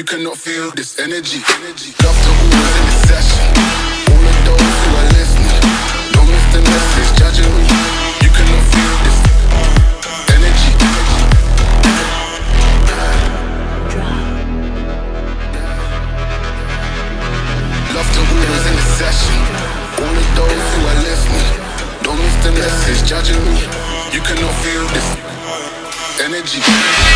You cannot feel this energy. energy. Love to who is in this session. All of those who are listening. Don't miss the message, judging me. You cannot feel this energy. Love to who is in this session. All of those who are listening. Don't miss the message, judging me. You cannot feel this. Energy.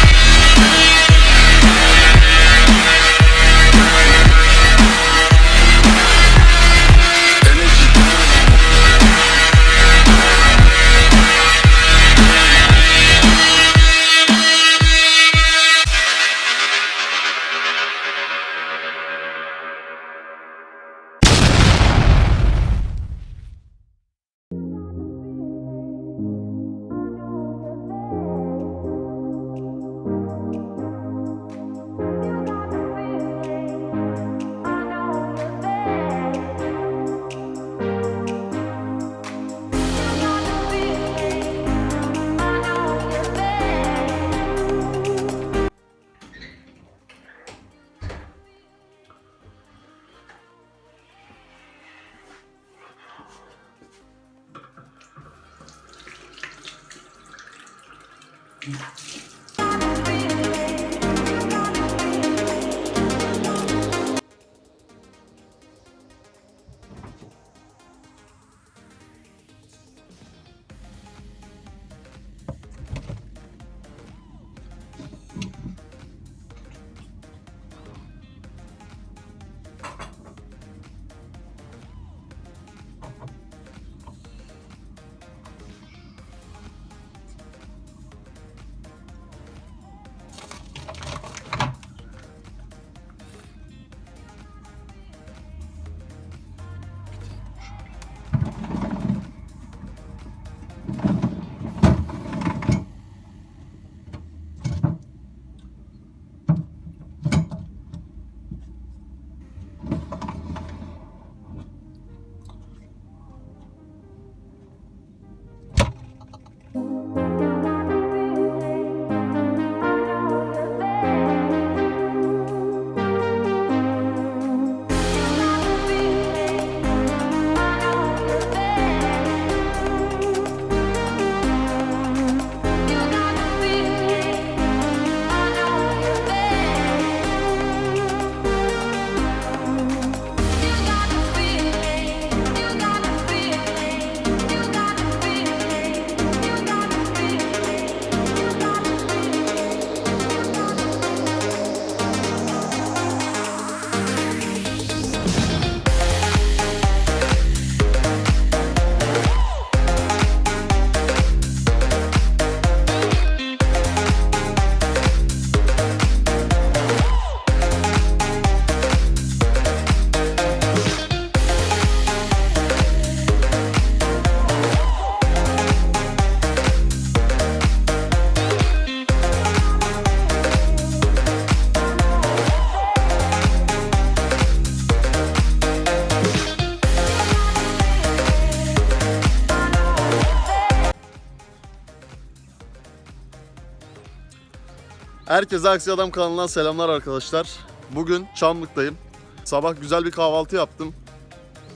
Herkese Aksi Adam kanalından selamlar arkadaşlar. Bugün Çamlık'tayım. Sabah güzel bir kahvaltı yaptım.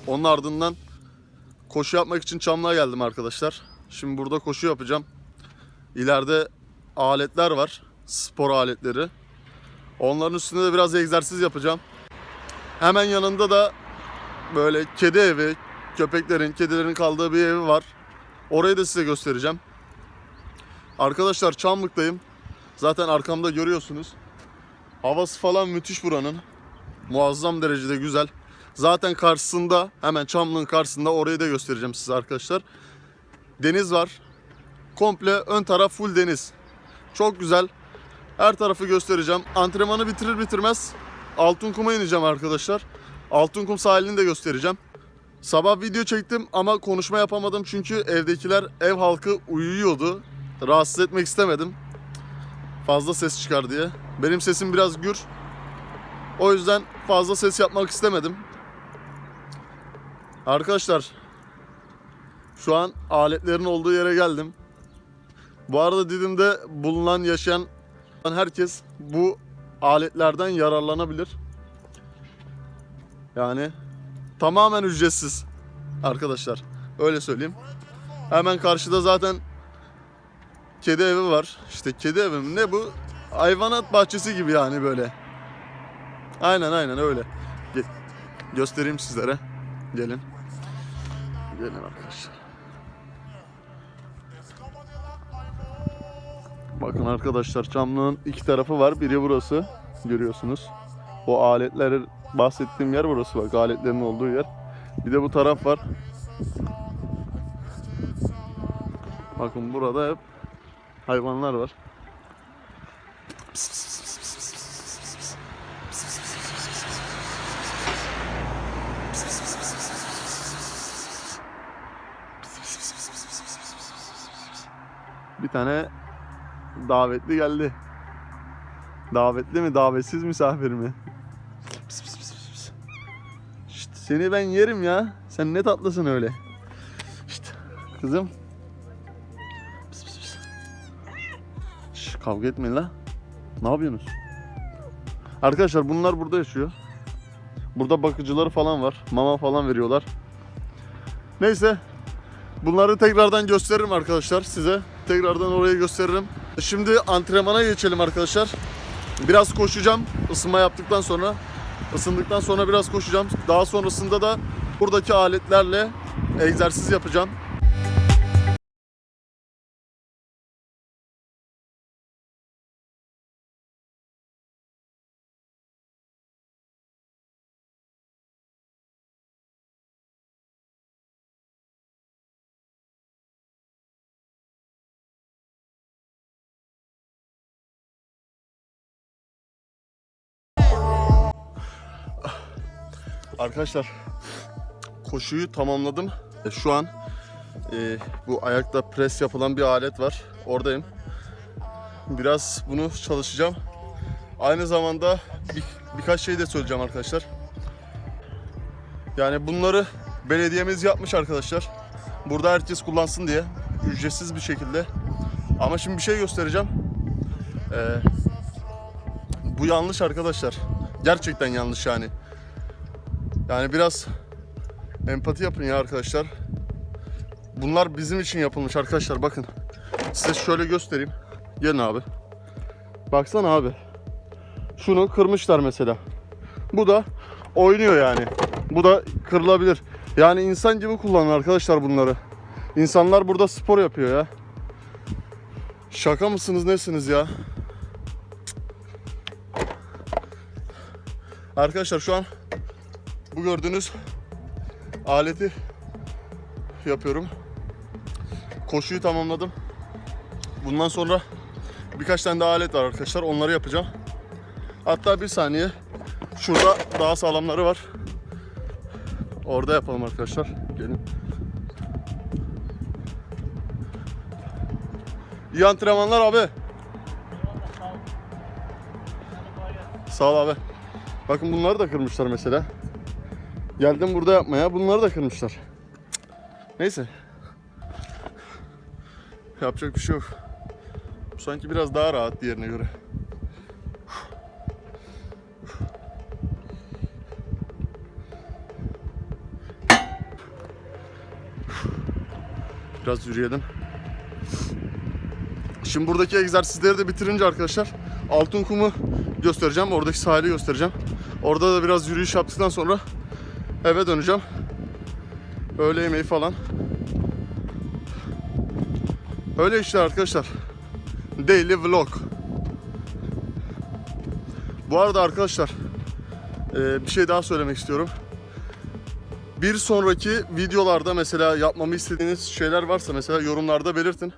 Onun ardından koşu yapmak için Çamlık'a geldim arkadaşlar. Şimdi burada koşu yapacağım. İleride aletler var. Spor aletleri. Onların üstünde de biraz egzersiz yapacağım. Hemen yanında da böyle kedi evi, köpeklerin, kedilerin kaldığı bir evi var. Orayı da size göstereceğim. Arkadaşlar Çamlık'tayım. Zaten arkamda görüyorsunuz. Havası falan müthiş buranın. Muazzam derecede güzel. Zaten karşısında hemen Çamlık'ın karşısında orayı da göstereceğim size arkadaşlar. Deniz var. Komple ön taraf full deniz. Çok güzel. Her tarafı göstereceğim. Antrenmanı bitirir bitirmez Altınkum'a ineceğim arkadaşlar. Altınkum sahilini de göstereceğim. Sabah video çektim ama konuşma yapamadım çünkü evdekiler, ev halkı uyuyordu. Rahatsız etmek istemedim fazla ses çıkar diye. Benim sesim biraz gür. O yüzden fazla ses yapmak istemedim. Arkadaşlar şu an aletlerin olduğu yere geldim. Bu arada Didim'de bulunan yaşayan herkes bu aletlerden yararlanabilir. Yani tamamen ücretsiz arkadaşlar. Öyle söyleyeyim. Hemen karşıda zaten kedi evi var. İşte kedi evi mi? ne bu? Hayvanat bahçesi gibi yani böyle. Aynen aynen öyle. Ge- göstereyim sizlere. Gelin. Gelin arkadaşlar. Bakın arkadaşlar çamlığın iki tarafı var. Biri burası. Görüyorsunuz. O aletler bahsettiğim yer burası bak. Aletlerin olduğu yer. Bir de bu taraf var. Bakın burada hep hayvanlar var. Bir tane davetli geldi. Davetli mi, davetsiz misafir mi? Pis, seni ben yerim ya. Sen ne tatlısın öyle. Şşt, kızım. Kavga etmeyin la. Ne yapıyorsunuz? Arkadaşlar bunlar burada yaşıyor. Burada bakıcıları falan var. Mama falan veriyorlar. Neyse. Bunları tekrardan gösteririm arkadaşlar size. Tekrardan oraya gösteririm. Şimdi antrenmana geçelim arkadaşlar. Biraz koşacağım ısınma yaptıktan sonra. Isındıktan sonra biraz koşacağım. Daha sonrasında da buradaki aletlerle egzersiz yapacağım. Arkadaşlar koşuyu tamamladım. E, Şu an e, bu ayakta pres yapılan bir alet var. Oradayım. Biraz bunu çalışacağım. Aynı zamanda bir, birkaç şey de söyleyeceğim arkadaşlar. Yani bunları belediyemiz yapmış arkadaşlar. Burada herkes kullansın diye. Ücretsiz bir şekilde. Ama şimdi bir şey göstereceğim. E, bu yanlış arkadaşlar. Gerçekten yanlış yani. Yani biraz empati yapın ya arkadaşlar. Bunlar bizim için yapılmış arkadaşlar bakın. Size şöyle göstereyim. Gelin abi. Baksana abi. Şunu kırmışlar mesela. Bu da oynuyor yani. Bu da kırılabilir. Yani insan gibi kullanın arkadaşlar bunları. İnsanlar burada spor yapıyor ya. Şaka mısınız nesiniz ya? Arkadaşlar şu an bu gördüğünüz aleti yapıyorum. Koşuyu tamamladım. Bundan sonra birkaç tane daha alet var arkadaşlar. Onları yapacağım. Hatta bir saniye. Şurada daha sağlamları var. Orada yapalım arkadaşlar. Gelin. İyi antrenmanlar abi. Sağ ol abi. Bakın bunları da kırmışlar mesela. Geldim burada yapmaya. Bunları da kırmışlar. Neyse. Yapacak bir şey yok. Bu sanki biraz daha rahat diğerine göre. Biraz yürüyelim. Şimdi buradaki egzersizleri de bitirince arkadaşlar altın kumu göstereceğim. Oradaki sahili göstereceğim. Orada da biraz yürüyüş yaptıktan sonra eve döneceğim. Öğle yemeği falan. Öyle işte arkadaşlar. Daily vlog. Bu arada arkadaşlar e, bir şey daha söylemek istiyorum. Bir sonraki videolarda mesela yapmamı istediğiniz şeyler varsa mesela yorumlarda belirtin.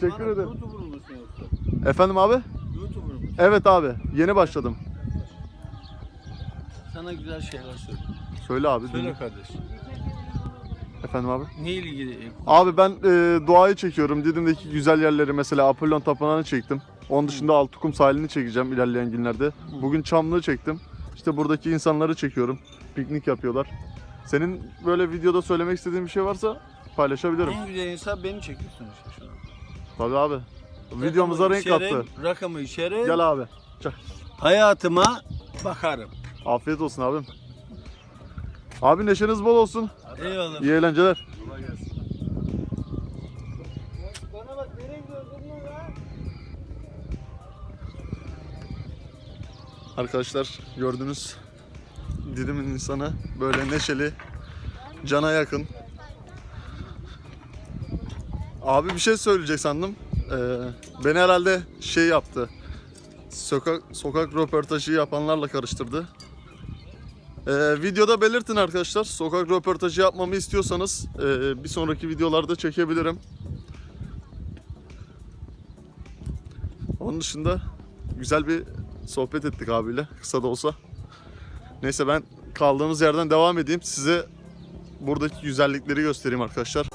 Teşekkür ederim. YouTuber yoksa? Efendim abi? YouTuber musun? Evet abi. Yeni başladım. Sana güzel şeyler söyle. Söyle abi. Söyle kardeş. Efendim abi? Ne ilgili? Abi ben e, doğayı çekiyorum. Didim'deki güzel yerleri mesela Apollon Tapınağı'nı çektim. Onun dışında Altıkum sahilini çekeceğim ilerleyen günlerde. Bugün Çamlı'yı çektim. İşte buradaki insanları çekiyorum. Piknik yapıyorlar. Senin böyle videoda söylemek istediğin bir şey varsa paylaşabilirim. En güzel insan beni çekiyorsun işte şu an. Tabii abi. Videomuza Rakamı renk içerim, kattı. Rakamı içerim. Gel abi. Çak. Hayatıma bakarım. Afiyet olsun abim. Abi neşeniz bol olsun. Eyvallah. İyi eğlenceler. Bana bak nereye gidiyorsun lan? Arkadaşlar gördünüz Didim'in insanı böyle neşeli, cana yakın. Abi bir şey söyleyecek sandım. Ee, beni herhalde şey yaptı. Sokak sokak röportajı yapanlarla karıştırdı. Ee, videoda belirtin arkadaşlar. Sokak röportajı yapmamı istiyorsanız ee, bir sonraki videolarda çekebilirim. Onun dışında güzel bir sohbet ettik abiyle kısa da olsa. Neyse ben kaldığımız yerden devam edeyim. Size buradaki güzellikleri göstereyim arkadaşlar.